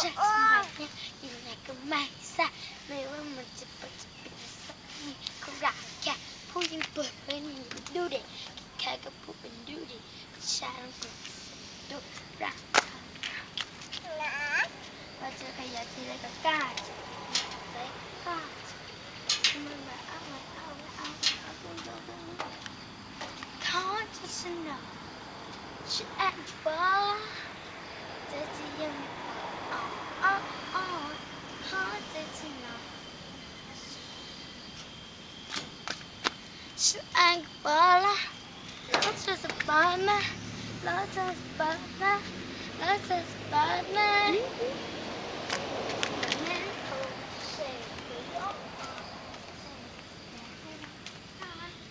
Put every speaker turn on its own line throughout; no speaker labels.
ฉันทำไมเนี่ยยังไงก็ไม่ทราบไม่ว่ามันจะเปิดจะปิดสักทีเขารักแค่ผู้หญิงเปิดเผยนี่ดูเด็กแค่ก็พูดเป็นดูดิฉันก็ดูรักเราเจอขยะทีไรก็กล้าใจกล้ามันแบบเอาเอาเอาเอาคุณดูดูเขาจะสนุกฉันแอบบ้า ฉันอ่านกปอละแล้วจะสปอนนะแล้วจะสปอนนะแล้วจะสปอนน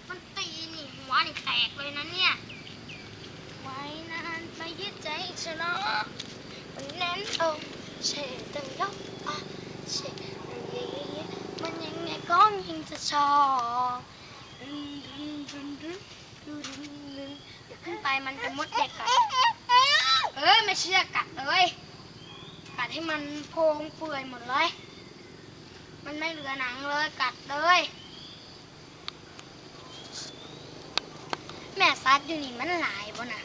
มันตีนี่หัวนี่แตกเลยนะเนี่ย ไว้นานไปยืดใจอีกเนาะมันแน่นอกเฉยตึงยกอะเฉยมัเยอะมันยังไงก็ยิงจะชอบ ขึ้นไปมันจะมดเด็กกัดเออไม่เชื่อกัดเลยกัดให้มันโพงเปื่อยหมดเลย มันไม่เหลือหนังเลยกัดเลยแม่ซัดอยู่นี่มันหลายบ่นะ